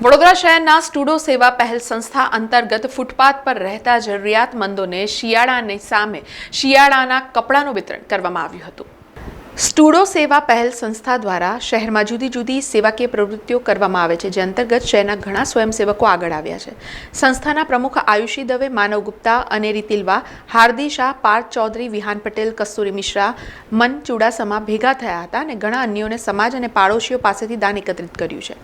વડોદરા શહેરના સ્ટુડો સેવા પહેલ સંસ્થા અંતર્ગત ફૂટપાથ પર રહેતા જરૂરિયાતમંદોને શિયાળાની સામે શિયાળાના કપડાનું વિતરણ કરવામાં આવ્યું હતું. સ્ટુડો સેવા પહેલ સંસ્થા દ્વારા શહેરમાં જુદી જુદી સેવાકીય પ્રવૃત્તિઓ કરવામાં આવે છે, જે અંતર્ગત શહેરના ઘણા સ્વયંસેવકો આગળ આવ્યા છે. સંસ્થાના પ્રમુખ આયુષી દવે, માનવ ગુપ્તા અને રીતિલવા હાર્દી શાહ, પાર્થ ચૌધરી, વિહાન પટેલ, કસ્તુરી મિશ્રા, મન ચુડાસમા ભેગા થયા હતા અને ઘણા અન્યોને સમાજ અને પાડોશીઓ પાસેથી દાન એકત્રિત કર્યું છે.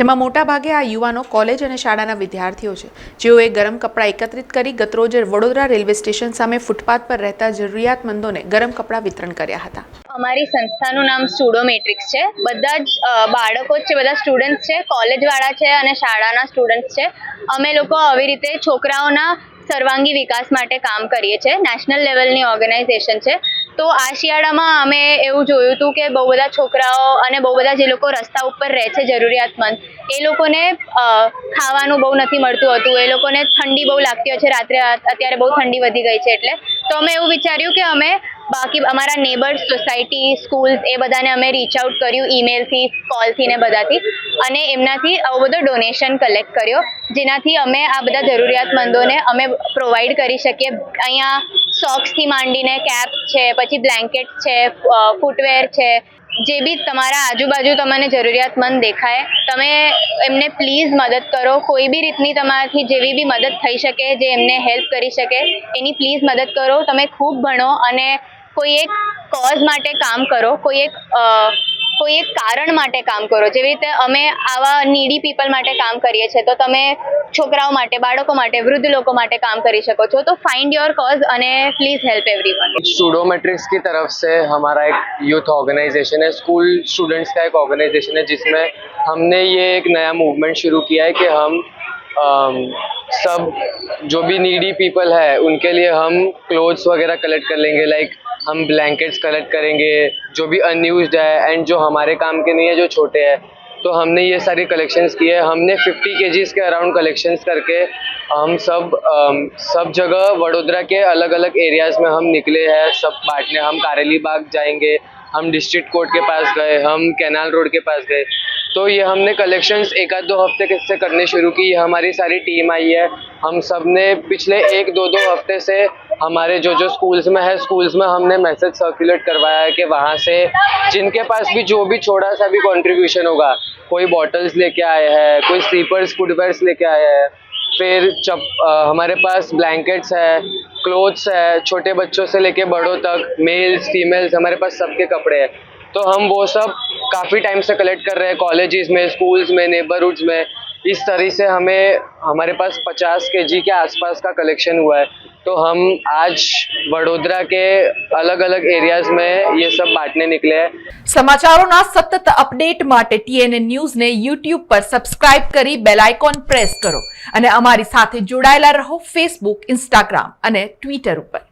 જેમાં મોટાભાગે આ યુવાનો કોલેજ અને શાળાના વિદ્યાર્થીઓ છે. જેઓએ ગરમ કપડાં એકત્રિત કરી ગતરોજ વડોદરા રેલવે સ્ટેશન સામે ફૂટપાથ પર રહેતા જરૂરિયાતમંદોને ગરમ કપડાં વિતરણ કર્યા હતા. અમારી સંસ્થાનું નામ સ્ટુડો મેટ્રિક્સ છે. બધા જ બાળકો જ છે, બધા સ્ટુડન્ટ્સ છે કોલેજવાળા છે અને શાળાના સ્ટુડન્ટ્સ છે. અમે લોકો આવી રીતે છોકરાઓના સર્વાંગી વિકાસ માટે કામ કરીએ છીએ. નેશનલ લેવલની ઓર્ગેનાઇઝેશન છે. તો આ શિયાળામાં અમે એવું જોયું હતું કે બહુ બધા છોકરાઓ અને બહુ બધા જે લોકો રસ્તા ઉપર રહે છે જરૂરિયાતમંદ, એ લોકોને ખાવાનું બહુ નથી મળતું હતું. એ લોકોને ઠંડી બહુ લાગતી હોય છે. રાત્રે અત્યારે બહુ ઠંડી વધી ગઈ છે એટલે. તો અમે એવું વિચાર્યું કે અમે બાકી અમારા નેબર્સ સોસાયટી સ્કૂલ્સ એ બધાને અમે રીચ આઉટ કર્યું ઈમેલથી કોલથી ને બધાથી. અને એમનાથી આવો બધો ડોનેશન કલેક્ટ કર્યો. જેનાથી અમે આ બધા જરૂરિયાતમંદોને અમે પ્રોવાઈડ કરી શકીએ. અહીંયા સોક્સથી માંડીને કેપ છે, પછી બ્લેન્કેટ છે ફૂટવેર છે. જે બી તમારા આજુબાજુ તમને જરૂરિયાતમંદ દેખાય, તમે એમને પ્લીઝ મદદ કરો. કોઈ બી રીતની તમારાથી જેવી બી મદદ થઈ શકે, જે એમને હેલ્પ કરી શકે, એની પ્લીઝ મદદ કરો. તમે ખૂબ ભણો અને કોઈ એક કોઝ માટે કામ કરો કોઈ એક અ, કોઈ એક કારણ માટે કામ કરો જેવી રીતે અમે આવા નીડી પીપલ માટે કામ કરીએ છીએ તો તમે છોકરાઓ માટે બાળકો માટે વૃદ્ધ લોકો માટે કામ કરી શકો છો તો ફાઇન્ડ યોર કોઝ અને પ્લીઝ હેલ્પ એવરીવન स्टूडोमेट्रिक्स की तरफ से हमारा एक यूथ ऑर्गेनाइजेशन है स्कूल स्टूडेंट्स का एक ऑर्गेनाइजेशन है जिसमें हमने ये एक नया मूवमेंट शुरू किया है कि हम अम, सब जो भी नीडी पीपल है उनके लिए हम क्लोथ्स वगैरह कलेक्ट कर लेंगे लाइक हम ब्लैंकेट्स कलेक्ट करेंगे, जो भी अनयूज्ड है एंड जो हमारे काम के नहीं है, जो छोटे हैं। तो हमने ये सारी कलेक्शंस की है। हमने 50 केजीज के अराउंड कलेक्शंस करके हम सब सब जगह वडोदरा के अलग अलग एरियाज़ में हम निकले हैं। सब बांटने, हम कारेली बाग जाएँगे, हम डिस्ट्रिक्ट कोर्ट के पास गए, हम कैनाल रोड के पास गए। तो ये हमने कलेक्शंस एक आध दो हफ़्ते से करने शुरू की। ये हमारी सारी टीम आई है। हम सबने पिछले एक दो दो हफ़्ते से हमारे जो जो स्कूल्स में है स्कूल्स में हमने मैसेज सर्कुलेट करवाया है कि वहाँ से जिनके पास भी जो भी छोटा सा भी कंट्रीब्यूशन होगा कोई बॉटल्स लेके आए हैं कोई स्लीपर्स फुटवेयर्स लेके आए हैं फिर चप अ, हमारे पास ब्लैंकेट्स है क्लोथ्स है छोटे बच्चों से लेके बड़ों तक मेल्स फीमेल्स हमारे पास सबके कपड़े हैं। तो हम वो सब काफ़ी टाइम से कलेक्ट कर रहे हैं कॉलेजेस में स्कूल्स में नेबरहुड्स में। इस तरह से हमें हमारे पास 50 के जी के आसपास का कलेक्शन हुआ है तो हम आज वडोदरा के अलग अलग एरियाज में ये सब बांटने निकले हैं સમાચારોના સતત અપડેટ માટે ટીએનએ ન્યૂઝને યુટ્યુબ પર સબસ્ક્રાઇબ કરી બેલ આઇકોન પ્રેસ કરો અને અમારી સાથે જોડાયેલા રહો ફેસબુક ઇન્સ્ટાગ્રામ અને ટ્વિટર ઉપર